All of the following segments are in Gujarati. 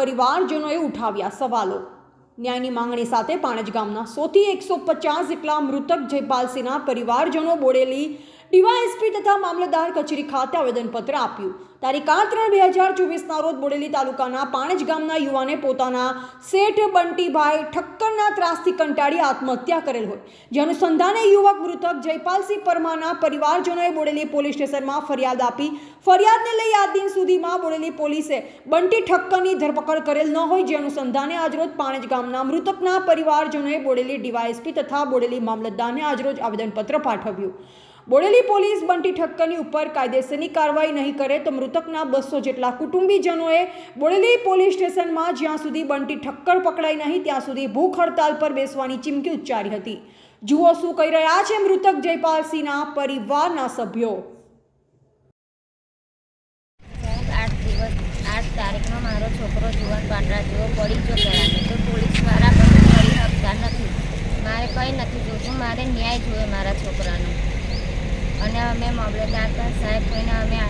પરિવારજનોએ ઉઠાવ્યા સવાલો. ન્યાયની માંગણી સાથે પાણજ ગામના સોથી એકસો પચાસ જેટલા મૃતક જયપાલસિંહના પરિવારજનો બોડેલી ડીવાયએસપી તથા મામલતદાર કચેરી ખાતે આવેદનપત્ર આપ્યું. તારીખ આઠ ત્રણ બે હજાર ચોવીસના રોજ બોડેલી તાલુકાના પાણજ ગામના યુવાને પોતાના શેઠ બંટીભાઈ ઠક્કરના ત્રાસથી કંટાળી આત્મહત્યા કરેલ હોય. જે અનુસંધાને યુવક મૃતક જયપાલસિંહ પરમાના પરિવારજનોએ બોડેલી પોલીસ સ્ટેશનમાં ફરિયાદ આપી. ફરિયાદને લઈ આ દિન સુધીમાં બોડેલી પોલીસે બંટી ઠક્કરની ધરપકડ કરેલ ન હોય જે અનુસંધાને આજરોજ પાણજ ગામના મૃતકના પરિવારજનોએ બોડેલી ડીવાયએસપી તથા બોડેલી મામલતદારને આજરોજ આવેદનપત્ર પાઠવ્યું. બોડેલી પોલીસ બંટી ઠક્કરની ઉપર કાયદેસરની કાર્યવાહી નહીં કરે તો મૃતકના બસો જેટલા કુટુંબીજનોએ બોડેલી પોલીસ સ્ટેશનમાં જ્યાં સુધી બંટી ઠક્કર પકડાઈ નહીં, ત્યાં સુધી ભૂખ હડતાલ પર બેસવાની ચીમકી ઉચ્ચારી હતી. જુઓ શું કહી રહ્યા છે મૃતક જયપાલસિંહના પરિવારના સભ્યો. આઠ તારીખનો મારો છોકરો જીવન પાટરા જેવો પડી ગયો કરાને તો પોલીસવાળા કરી શકતા નથી. મારે કંઈ નથી જોતું. મારે ન્યાય જોઈએ મારા છોકરાનો. અને અમે મામલતદાર સાહેબ કોઈને અમે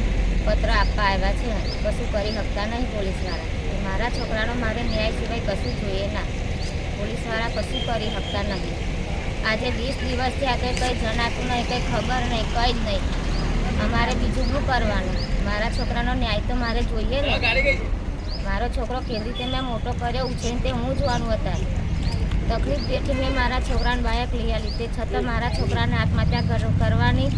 પત્ર આપવા આવ્યા છે. કશું કરી શકતા નહીં પોલીસવાળા. મારા છોકરાનો મારે ન્યાય સિવાય કશું જોઈએ ના. પોલીસવાળા કશું કરી શકતા નથી આજે વીસ દિવસથી આગળ કંઈ જણાતું નહીં કંઈ ખબર નહીં, કંઈ જ નહીં. અમારે બીજું શું કરવાનું? મારા છોકરાનો ન્યાય તો મારે જોઈએ ને. મારો છોકરો કેવી રીતે મેં મોટો કર્યો, ઉછેરીને તે હું જોવાનું હતા. તકલીફ દેખી મેં મારા છોકરાને બાયક લઈ આવી તે છતાં મારા છોકરાને આત્મહત્યા કર- કરવાની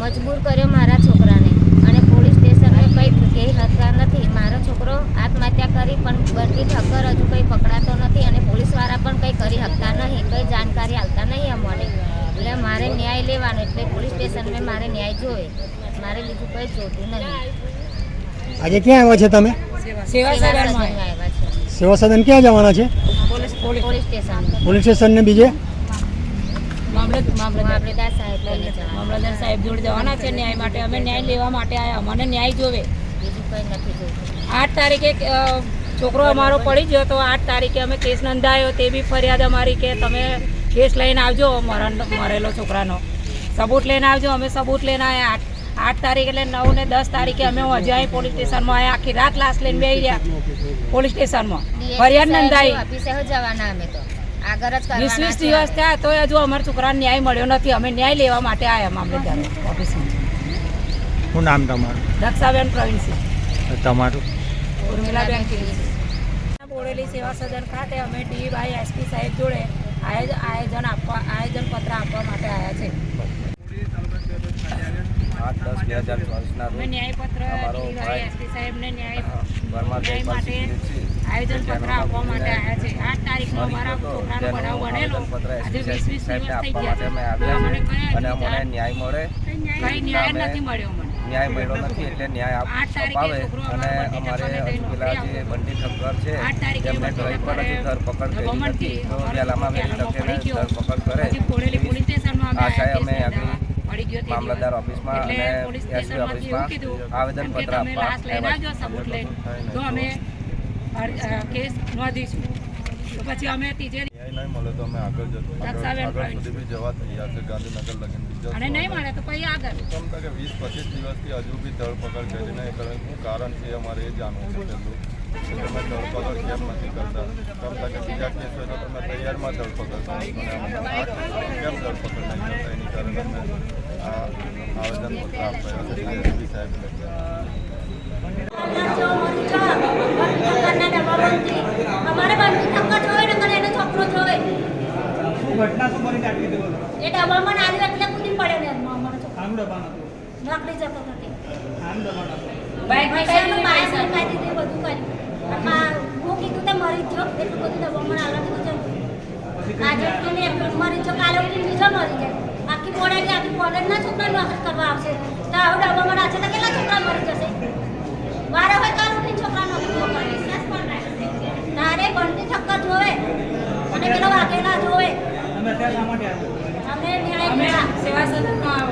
મજબૂર કર્યો મારા છોકરાને. અને પોલીસ સ્ટેશને કંઈ કહી શકતા નથી. મારો છોકરો આત્મહત્યા કરી પણ બધી ઠક્કર હજુ કંઈ પકડાતો નથી અને પોલીસવાળા પણ કંઈ કરી શકતા નહીં. કંઈ જાણકારી આપતા નહીં અમને. એટલે મારે ન્યાય લેવાનો એટલે પોલીસ સ્ટેશનમાં મારે ન્યાય જોઈએ. મારે બીજું કંઈ જોતું નથી. આજે ક્યાં આવ્યા છે તમે? સેવા સદનમાં આવ્યા છે. સેવા સદન ક્યાં જવાના છે? Police station. પોલીસ સ્ટેશન ને બીજે? મામલતદાર સાહેબ જોડે જવાના છે ન્યાય માટે. અમે ન્યાય લેવા માટે આવ્યા મને ન્યાય જોવે. બીજું કંઈ નથી જોતું. આઠ તારીખે છોકરો અમારો પડી ગયો તો આઠ તારીખે અમે કેસ નોંધાયો. તે બી ફરિયાદ અમારી કે તમે કેસ લઈને આવજો મરેલો છોકરાનો. સબૂત લઈને આવજો. અમે સબૂત લઈને આવ્યા આઠ આઠ તારીખ એટલે નવ ને દસ તારીખે અમે હજી અહીં પોલીસ સ્ટેશનમાં આવ્યા આખી રાત લાશ લઈને બેસી રહ્યા પોલીસ સ્ટેશનમાં. ફરિયાદ નોંધાઈ. જવાના અમે તો. વીસ વીસ દિવસ થયા તોય હજુ અમારા છોકરાને ન્યાય મળ્યો નથી. અમે ન્યાય લેવા માટે આવ્યા મામલે ઓફિસમાં. શું નામ તમારું? દક્ષાબેન પ્રવીણસિંહ તમારું? ઉર્મિલાબેન બોડેલી સેવા સદન ખાતે અમે ડી વાય એસપી સાહેબ જોડે આયોજ- આયોજન આપવા આયોજન પત્ર આપવા માટે આવ્યા છે. બે હજાર ચોવીસના રોજ અમારો ભાઈ આપવા માટે આવ્યા છે. આઠ તારીખનો અમારા છોકરાનો બનાવ બનેલો. આજે વીસ વીસ દિવસ થઈ ગયા છે. અમે તો અમને આવ્યા કયા છે અને અમને ન્યાય મળે. કઈ ન્યાય નથી મળ્યો ન્યાય મળ્યો નથી એટલે ન્યાય અપાવે અને અમારે પેલા જે બંટી ઠક્કર છે તેમને બંટી પણ હજી ધરપકડ કરી નથી તો વહેલામાં વહેલી તકે ધરપકડ કરે. બોડેલી અમે આશાએ મામલતદાર ઓફિસમાં અને એસપી ઓફિસમાં આવેદન પત્ર આપવા લઈને આવજો સબૂત લઈને. તો અમે કેસ નોંધીશું તો પછી અમે ટીચર નહીં મળે તો અમે આગળ જતો આગળ સુધી બી જવા તૈયાર છે ગાંધીનગર લગીન અને નહીં મળે તો પછી આગળ. કે વીસ પચીસ દિવસથી હજુ બી ધરપકડ કરી નહીં કરે શું કારણ છે અમારે એ જાણવું છે તમે ધરપકડ કેમ નથી કરતા? ક્ષમતા કે બીજા કેસ હોય તો તમે તૈયારમાં ધરપકડ કરો. કેમ ધરપકડ નહીં કરતા? એની કારણે આવેદનપત્ર આજે મરી જો કાલે બીજો મરી જાય. આખી બોડાની આખી બોર્ડરના છોકરા નોકરી કરવા આવશે. તો આવું ડબ્બામાં રાખશે તો કેટલા છોકરા મરી જશે? વારે હોય તો ઉઠીને છોકરા નોકરીઓ કરે તારે બનતી ઠક્કર જોવે. અને પેલો વાઘેલા જોવે. અમે ન્યાય સેવા સદનમાં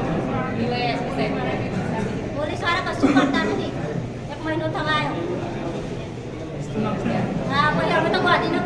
પોલીસવાળા કશું કરતા નથી. એક મહિનો થવા આવ્યો. હા પછી અમે તો ગાંધીનગર